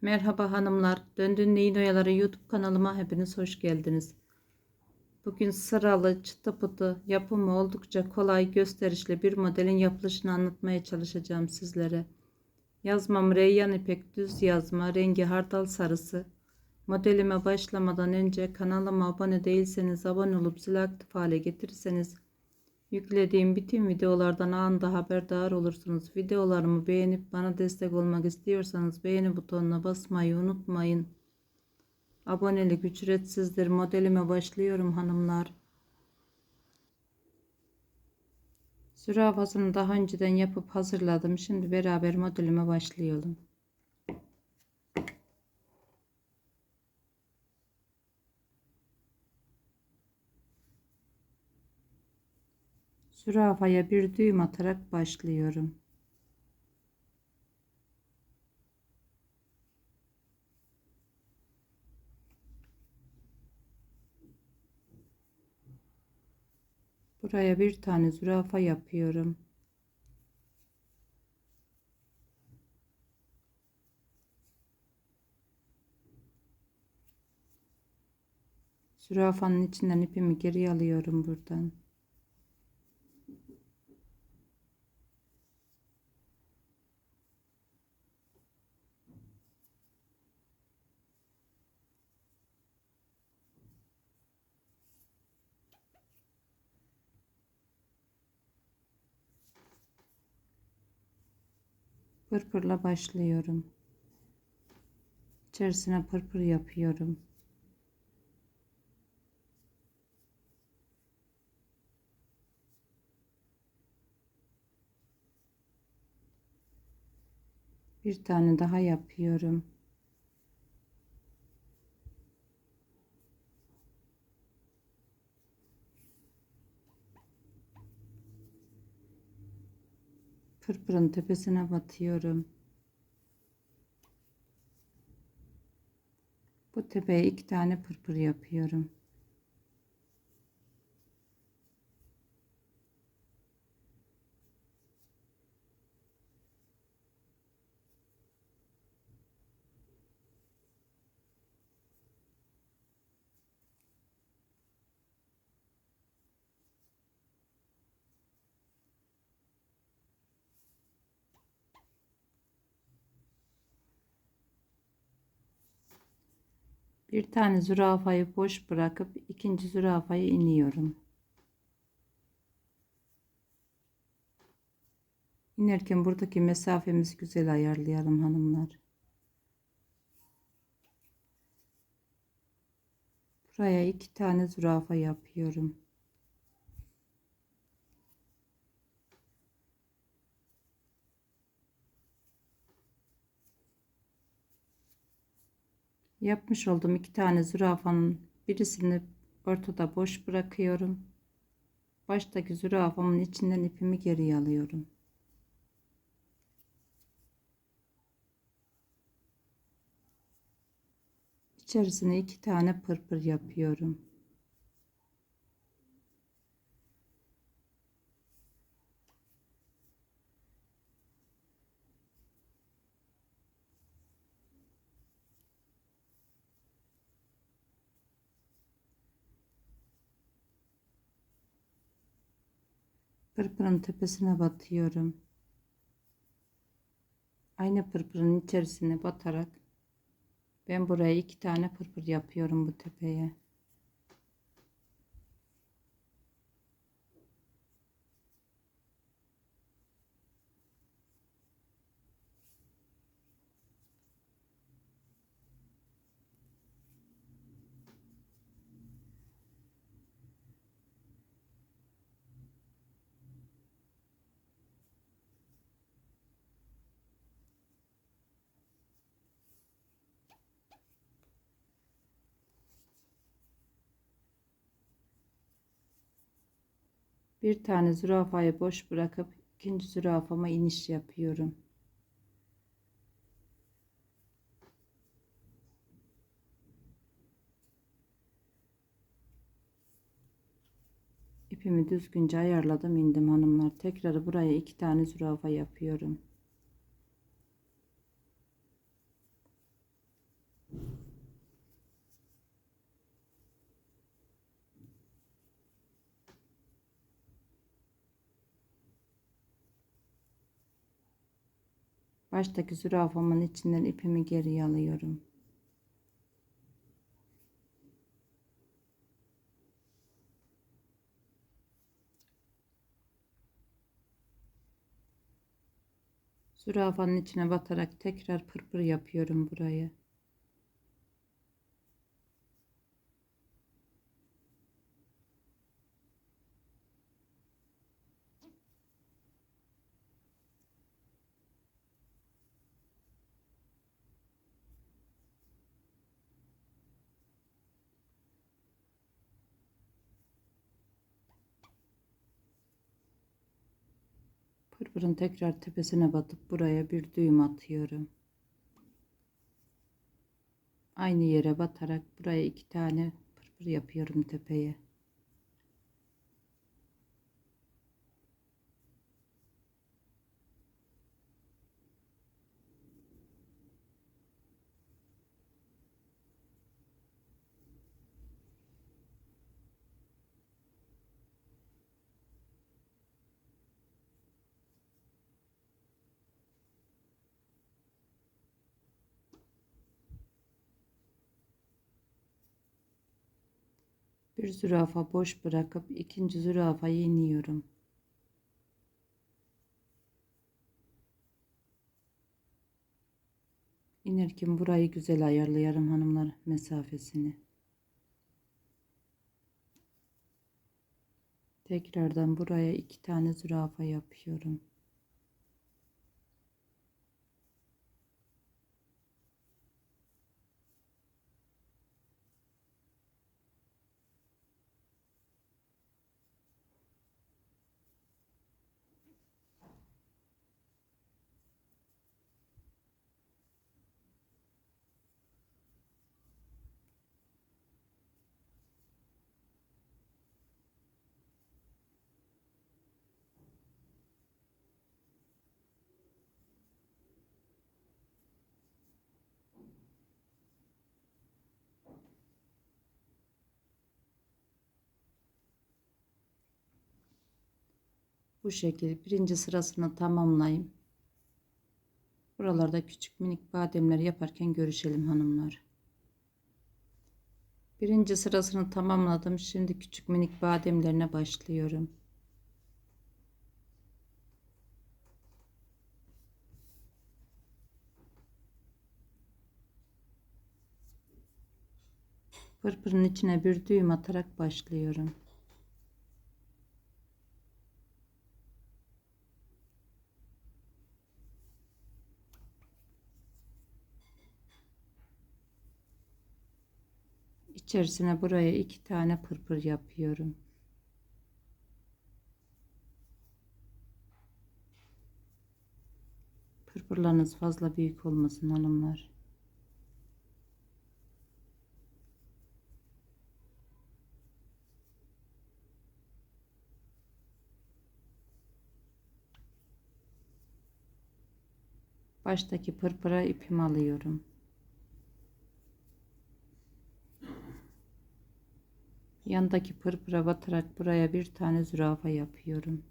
Merhaba hanımlar. Döndün Neyin Oyaları YouTube kanalıma hepiniz hoş geldiniz. Bugün sıralı çıtı pıtı yapımı oldukça kolay gösterişli bir modelin yapılışını anlatmaya çalışacağım sizlere. Yazmam reyyan ipek düz yazma rengi hardal sarısı. Modelime başlamadan önce kanalıma abone değilseniz abone olup zil aktif hale getirirseniz Yüklediğim bütün videolardan anında haberdar olursunuz. Videolarımı beğenip bana destek olmak istiyorsanız beğeni butonuna basmayı unutmayın. Abonelik ücretsizdir. Modelime başlıyorum hanımlar. Zürafasını daha önceden yapıp hazırladım. Şimdi beraber modelime başlayalım. Zürafaya bir düğüm atarak başlıyorum. Buraya bir tane zürafa yapıyorum. Zürafanın içinden ipimi geri alıyorum buradan. Pırpırla başlıyorum. İçerisine pırpır yapıyorum. Bir tane daha yapıyorum. Pırpırın tepesine batıyorum. Bu tepeye iki tane pırpır yapıyorum. Bir tane zürafayı boş bırakıp ikinci zürafayı iniyorum. İnerken buradaki mesafemizi güzel ayarlayalım hanımlar. Buraya iki tane zürafa yapıyorum. Yapmış olduğum iki tane zürafanın birisini ortada boş bırakıyorum. Baştaki zürafamın içinden ipimi geri alıyorum. İçerisine iki tane pırpır yapıyorum. Pırpırın tepesine batıyorum. Aynı pırpırın içerisine batarak ben buraya iki tane pırpır yapıyorum bu tepeye. Bir tane zürafayı boş bırakıp ikinci zürafama iniş yapıyorum. İpimi düzgünce ayarladım indim hanımlar. Tekrar buraya iki tane zürafa yapıyorum. Baştaki zürafamın içinden ipimi geriye alıyorum. Zürafanın içine batarak tekrar pırpır yapıyorum burayı. Pırpırın tekrar tepesine batıp buraya bir düğüm atıyorum. Aynı yere batarak buraya iki tane pırpır yapıyorum tepeye. Bir zürafa boş bırakıp ikinci zürafayı iniyorum. İnerken burayı güzel ayarlayalım hanımlar mesafesini. Tekrardan buraya iki tane zürafa yapıyorum. Bu şekil birinci sırasını tamamlayayım. Buralarda küçük minik bademler yaparken görüşelim hanımlar. Birinci sırasını tamamladım. Şimdi küçük minik bademlerine başlıyorum. Pırpırın içine bir düğüm atarak başlıyorum. İçerisine buraya iki tane pırpır yapıyorum. Pırpırlarınız fazla büyük olmasın hanımlar. Baştaki pırpıra ipimi alıyorum. Yandaki pırpıra batarak buraya bir tane zürafa yapıyorum.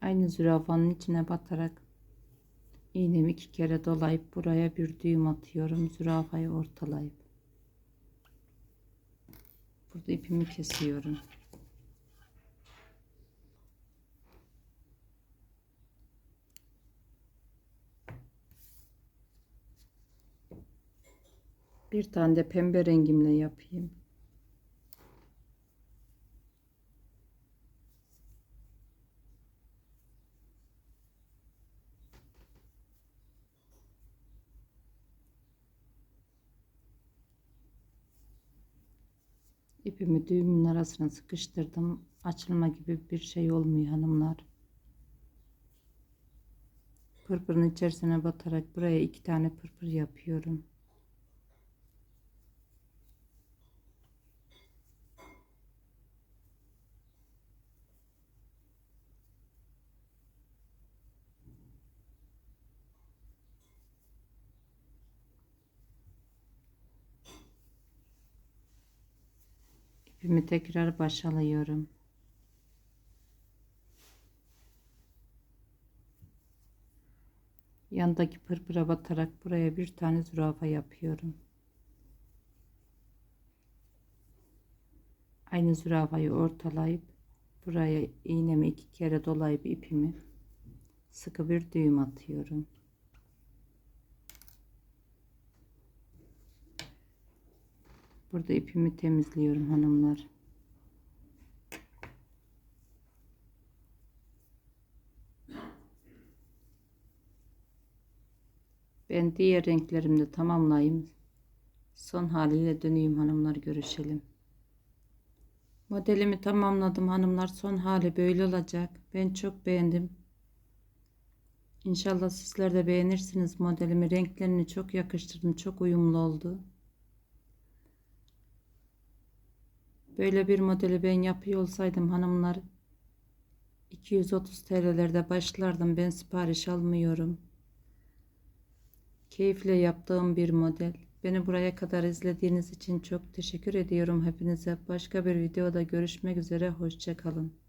Aynı zürafanın içine batarak iğnemi iki kere dolayıp buraya bir düğüm atıyorum. Zürafayı ortalayıp. Burada ipimi kesiyorum. Bir tane de pembe rengimle yapayım. İpimi düğümün arasına sıkıştırdım. Açılma gibi bir şey olmuyor hanımlar. Pırpırın içerisine batarak buraya iki tane pırpır yapıyorum. İpimi tekrar başalıyorum. Yandaki pırpıra batarak buraya bir tane zürafa yapıyorum. Aynı zürafayı ortalayıp buraya iğnemi iki kere dolayıp ipimi sıkı bir düğüm atıyorum. Burada ipimi temizliyorum hanımlar. Ben diğer renklerimde tamamlayayım. Son haliyle döneyim hanımlar görüşelim. Modelimi tamamladım hanımlar. Son hali böyle olacak. Ben çok beğendim. İnşallah sizler de beğenirsiniz modelimi. Renklerini çok yakıştırdım. Çok uyumlu oldu. Böyle bir modeli ben yapıyor olsaydım hanımlar 230 TL'lerde başlardım. Ben sipariş almıyorum. Keyifle yaptığım bir model. Beni buraya kadar izlediğiniz için çok teşekkür ediyorum hepinize. Başka bir videoda görüşmek üzere. Hoşçakalın.